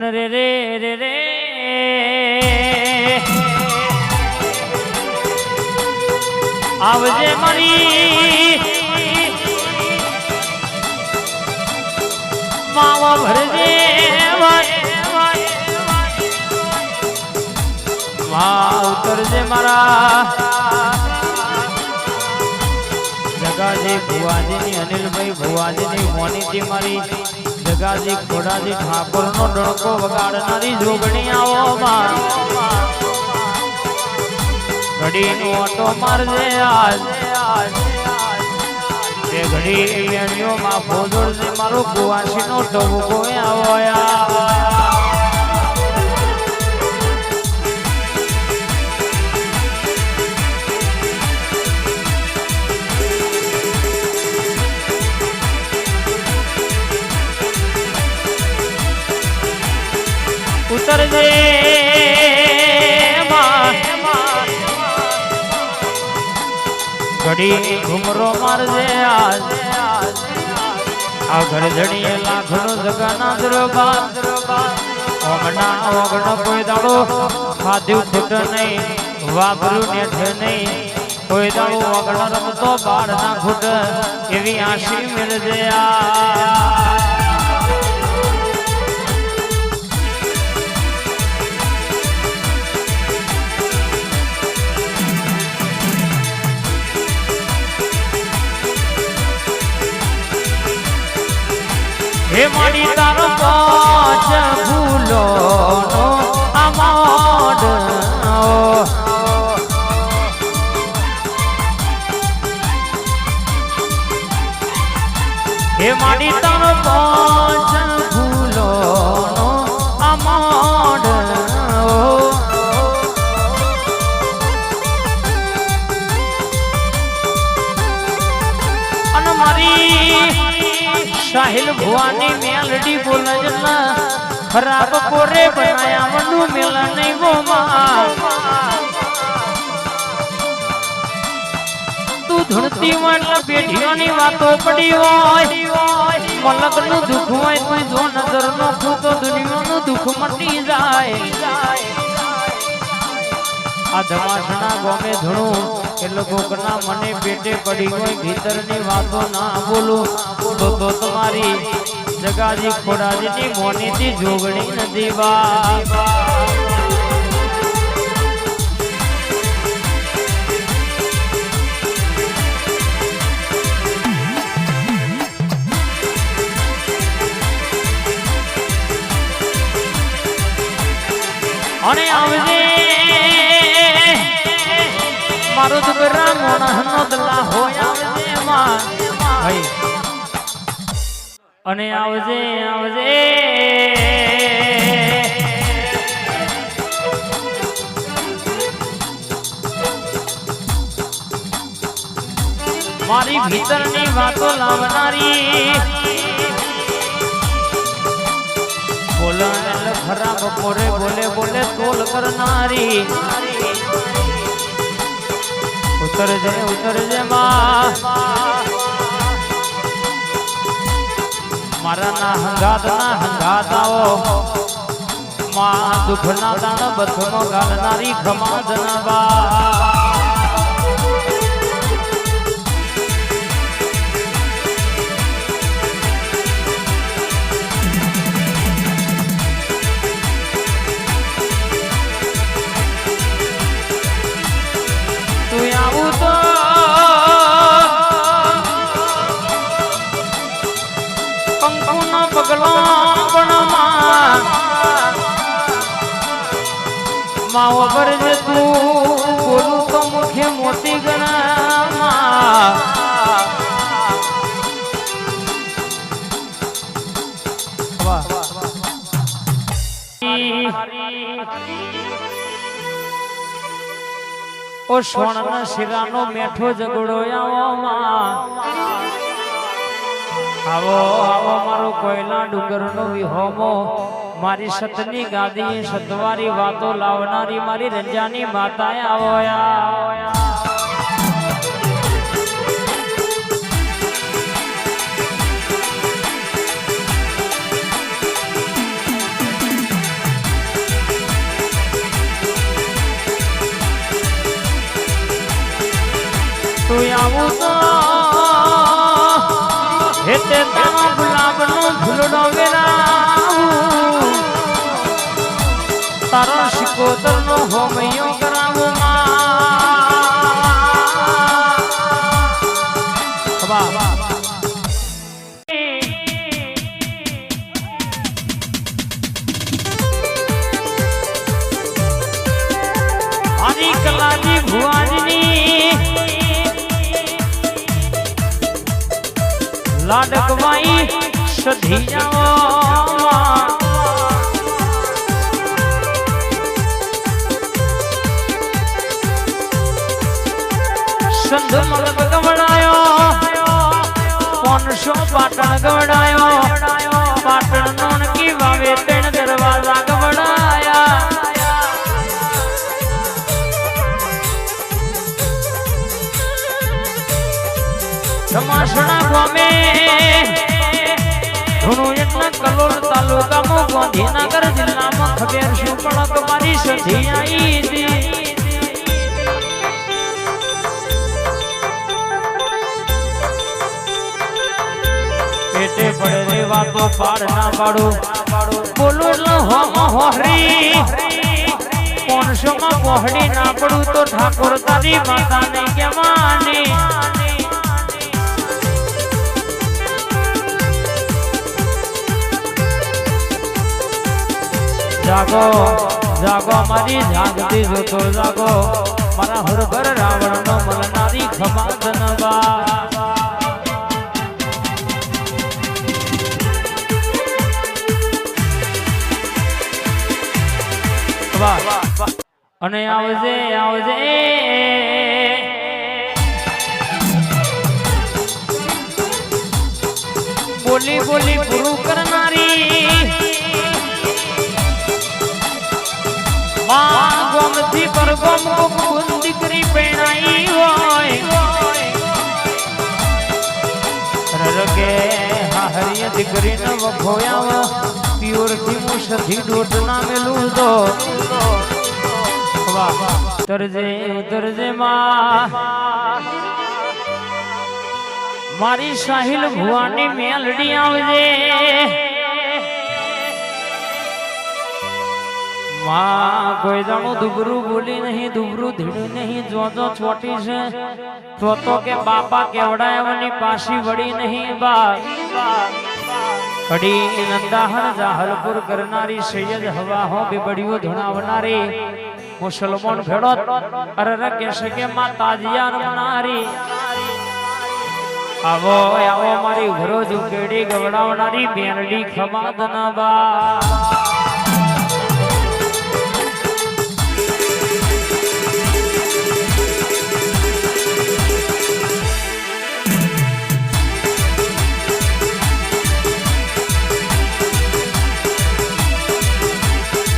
રે રે રે રે. આવજે મારી. માવા ભરજે ઉતરજે મારા. જગાજી ભુવાજીની, અનિલભાઈ ભુવાજીની મોનીજી મારી. જગાજી, ખોડાજી, ઠાકોરનો ડણકો વગાડનારી જોગણી આવો ઘડી નો ઓટો મારજે આજ. તે ઘડી વેણીઓમાં ફોજોડ મારો કુવાસીનો ટબુકો આવો માં. ઘડી ઘુમરો મારજે આજ આ ઘર જડીએ લાખનો જગાના દરબાર ઓગણા ઓગણ કોઈ દાડો ખાધ્યું ખૂટ નહીં વાપર્યું નેઠ નહીં કોઈ દાડો ઓગણ રમતો બાળ ના ખૂટ એવી આશી મેળજે આ હે મારી તારો પાંચ ભૂલો નો આમોડ હે મારી તારો ખરાબ કોરે બનાયા મનુ મેલ નહીં ગોમાં તું ધૂણતી હોય પેઢીઓની વાતો પડી હોય મલકનું દુઃખ હોય તું જો નજર નો તો દુનિયાનું દુઃખ મટી જાય. આ ધમાસણા ગમે ધણું, એ લોકો ના મને પેટે પડી હોય, ભીતરની વાતો ના બોલું. તો તમારી જગાજી ખોડાજીની મોનીથી જોગણી નથી વા અને આવજે. મારો દુબરા મોણહનો દલા હોય, આવજે માં ભાઈ અને આવજે આવજે મારી ભીતરની વાતો લાવનારી. બોલે એટલે ખરાબ પોરે બોલે બોલે તોલ કરનારી. ઉતરજે ઉતરજે માં મારા ના હંગાત ના હંગાત આવો માં દુઃખ દાન બથનો ગાલનારી ખમાદ ના ઓ સોણના શિરાનો મેઠો ઝઘડો આવોમાં આવો આવો મારો કોયલા ડુંગરનો વિહોમો. મારી સતની ગાદી સતવારી વાતો લાવનારી મારી રંજાની માતા આવો તારો શિકોતરનો હોમૈયો કરાવું કલાજી ભુવાનની લાડકવાઈ સધી જાઓ સંધ મલક ગવડાયો પોનસો પાટણ ગવડાયો પાટણ નોન કી વાવે ત્રણ દરવાજા ગવડાયા સમાસણા ગામે ગાંધીનગર જિલ્લામાં ખબેર શું પણ મારી સધી આવી હતી પડે રે વાતો પાડ ના પાડો બોલો એટલે હો હો હોરી પોણસો માં પહોળી ના પડું તો ઠાકોર તારી માતા ને કેવાની જાગો જાગો મારી જાગતી જોતો જાગો. મારા હરભર રાવણ નો મલનારી ખમા અને આવજે આવજે. બોલી બોલી પૂરું કરનારી. માં ગોમથી દીકરીને વખોયાવ પ્યોરથી હું સધી દોઢ ના મેલું વાહ તરજે ઉતરજે માં. મારી સાહિલ ભુવાની મેલડી આવજે. માં કોઈ જાણું દુબરું બોલી નહીં, દુબરું ધીડું નહીં, જો જો, ચોટી છે. તો તો કે બાપા કેવડાયવાની પાછી વળી નહીં બા અડી નંદાહર જાહલપુર કરનારી સૈયદ હવા હો બીબડીઓ ધણાવનારી. મુસલમાન ભેડો અરર કેસે કે માં તાજિયા રમનારી આવો આવો મારી ઘરો ઝુકેડી ગવડાવનારી બેનડી ખમાદ ના બા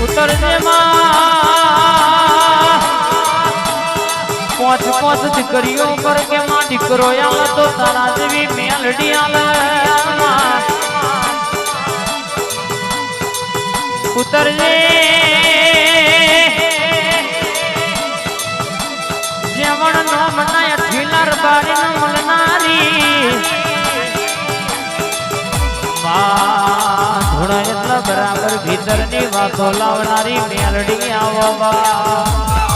ઉતરજે માં પોચ પોચ દીકરીઓ પર કે માં દીકરો આવે તો તારા જેવી મેલડી આલે ઉતરજે જેવણ નો મનાય ઠીલર બારી નો મલનારી માં ધોળા એટલા બરાબર ભીતરની વાતો લાવનારી મેલડી આવો બા.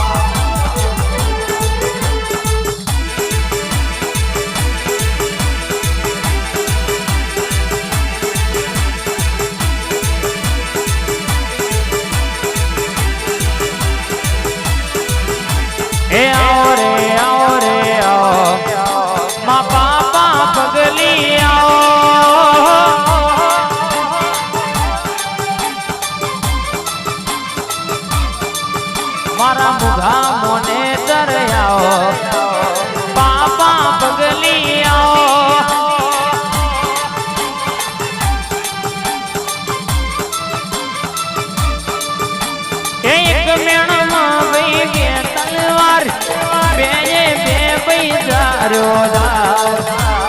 એક મેણમાં વહી બે તલવાર બે બે મારા મુઘા